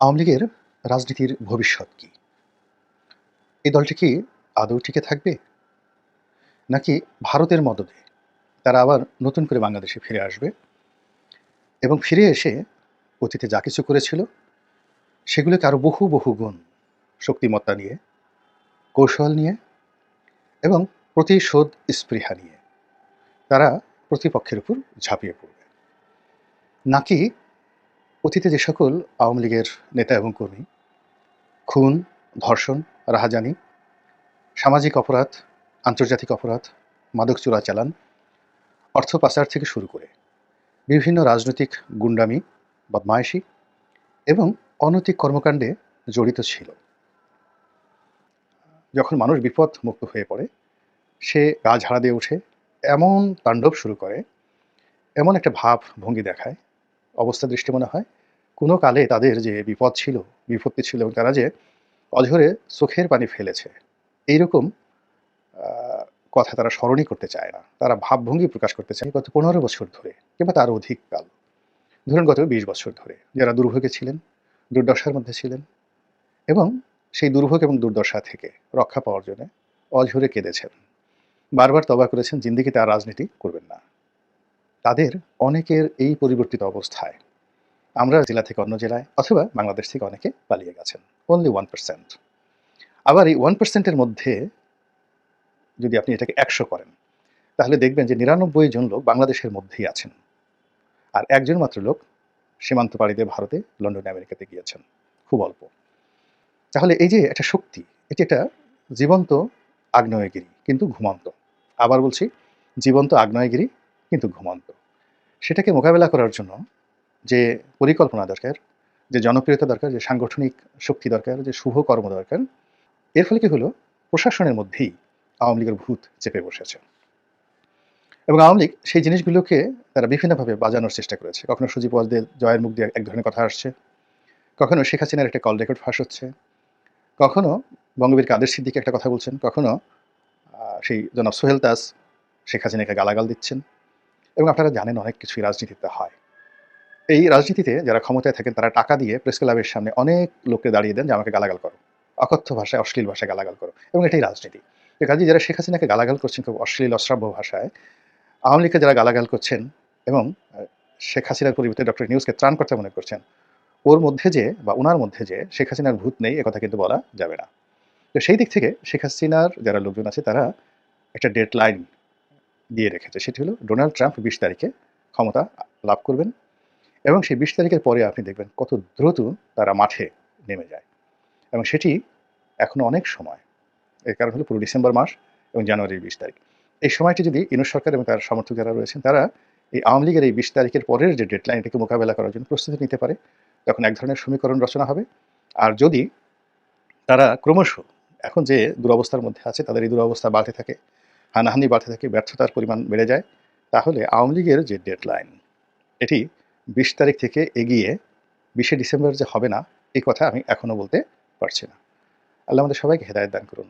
আওয়ামী লীগের রাজনীতির ভবিষ্যৎ কি? এই দলটি কি আদৌ টিকে থাকবে? নাকি ভারতের মদতে তারা আবার নতুন করে বাংলাদেশে ফিরে আসবে? এবং ফিরে এসে অতীতে যা কিছু করেছিল, সেগুলোকে আরও বহু বহু গুণ শক্তিমত্তা নিয়ে, কৌশল নিয়ে এবং প্রতিশোধ স্পৃহা নিয়ে তারা প্রতিপক্ষের উপর ঝাঁপিয়ে পড়বে। নাকি অতীতে যে সকল আওয়ামী লীগের নেতা এবং কর্মী, খুন, ধর্ষণ, রাহাজানি, সামাজিক অপরাধ, আন্তর্জাতিক অপরাধ, মাদক চোরাচালান অর্থ পাচার থেকে শুরু করে বিভিন্ন রাজনৈতিক গুন্ডামি, বদমায়েশি এবং অনৈতিক কর্মকাণ্ডে জড়িত ছিল। যখন মানুষ বিপদ মুক্ত হয়ে পড়ে, সে গা ঝাড়া দিয়ে ওঠে এমন তাণ্ডব শুরু করে, এমন একটা ভাব ভঙ্গি দেখায়, অবস্থা দৃষ্টি মনে হয় কোনো কালে তাদের যে বিপদ ছিল, বিপত্তি ছিল তারা যে অঝরে চোখের পানি ফেলেছে, এইরকম কথা তারা স্মরণই করতে চায় না। তারা ভাবভঙ্গি প্রকাশ করতে চায় গত পনেরো বছর ধরে কিংবা তার অধিক কাল, ধরুন গত বিশ বছর ধরে যারা দুর্ভোগে ছিলেন, দুর্দশার মধ্যে ছিলেন এবং সেই দুর্ভোগ এবং দুর্দশা থেকে রক্ষা পাওয়ার জন্য অঝরে কেঁদেছেন। বারবার তবা করেছেন জিন্দিগিতে আর রাজনীতি করবেন না। তাদের অনেকের এই পরিবর্তিত অবস্থায় আমরা জেলা থেকে অন্য জেলায় অথবা বাংলাদেশ থেকে অনেকে পালিয়ে গেছেন। অনলি ওয়ান পার্সেন্ট আবার এই ওয়ান পার্সেন্টের মধ্যে যদি আপনি এটাকে একশো করেন, তাহলে দেখবেন যে নিরানব্বই জন লোক বাংলাদেশের মধ্যেই আছেন। আর একজন মাত্র লোক সীমান্ত পাড়ি দিয়ে ভারতে, লন্ডন, আমেরিকাতে গিয়েছেন। খুব অল্প। তাহলে এই যে একটা শক্তি, এটি একটা জীবন্ত আগ্নেয়গিরি, কিন্তু ঘুমন্ত। আবার বলছি, জীবন্ত আগ্নেয়গিরি, কিন্তু ঘুমন্ত। সেটাকে মোকাবেলা করার জন্য যে পরিকল্পনা দরকার, যে জনপ্রিয়তা দরকার, যে সাংগঠনিক শক্তি দরকার, যে শুভ কর্ম দরকার, এর ফলে কি হলো? প্রশাসনের মধ্যেই আওয়ামী লীগের ভূত চেপে বসেছে এবং আওয়ামী লীগ সেই জিনিসগুলোকে তারা বিভিন্নভাবে বাজানোর চেষ্টা করেছে। কখনো সুজিব ওয়াজদের জয়ের মুখ দিয়ে এক ধরনের কথা আসছে, কখনো শেখ হাসিনার একটা কল রেকর্ড ফাঁস হচ্ছে, কখনো বঙ্গবীর কাদের সিদ্দিকি একটা কথা বলছেন, কখনো সেই জনাব সোহেল তাস শেখ হাসিনাকে গালাগাল দিচ্ছেন। এবং আপনারা জানেন অনেক কিছুই রাজনীতিতে হয়। এই রাজনীতিতে যারা ক্ষমতায় থাকেন, তারা টাকা দিয়ে প্রেস ক্লাবের সামনে অনেক লোককে দাঁড়িয়ে দেন যে, আমাকে গালাগাল করো। অকথ্য ভাষায়, অশ্লীল ভাষায় গালাগাল করো। এবং এটাই রাজনীতি। কাজে যারা শেখ হাসিনাকে গালাগাল করছেন খুব অশ্লীল, অশ্রাব্য ভাষায়, আওয়ামী লীগকে যারা গালাগাল করছেন এবং শেখ হাসিনার পরিবর্তে ডক্টর নিউজকে ত্রাণকর্তা মনে করছেন, ওর মধ্যে যে বা ওনার মধ্যে যে শেখ হাসিনার ভূত নেই একথা কিন্তু বলা যাবে না। তো সেই দিক থেকে শেখ হাসিনার যারা লোকজন আছে, তারা একটা ডেড লাইন দিয়ে রেখেছে। সেটি হলো ডোনাল্ড ট্রাম্প বিশ তারিখে ক্ষমতা লাভ করবেন। এবং সেই বিশ তারিখের পরে আপনি দেখবেন কত দ্রুত তারা মাঠে নেমে যায়। এবং সেটি এখনও অনেক সময়। এর কারণ হলো পুরো ডিসেম্বর মাস এবং জানুয়ারির বিশ তারিখ। এই সময়টি যদি ইউনুস সরকার এবং তার সমর্থক যারা রয়েছেন, তারা এই আওয়ামী লীগের এই বিশ তারিখের পরের যে ডেডলাইন এটাকে মোকাবেলা করার জন্য প্রস্তুতি নিতে পারে, তখন এক ধরনের সমীকরণ রচনা হবে। আর যদি তারা ক্রমশ এখন যে দুরবস্থার মধ্যে আছে, তাদের এই দুরবস্থা বাড়তে থাকে, হানাহানি বাড়তে থাকে, ব্যর্থতার পরিমাণ বেড়ে যায়, তাহলে আওয়ামী লীগের যে ডেডলাইন এটি বিশ তারিখ থেকে এগিয়ে বিশে ডিসেম্বর যে হবে না, এই কথা আমি এখনও বলতে পারছি না। আল্লাহ আমাদের সবাইকে হেদায়ত দান করুন।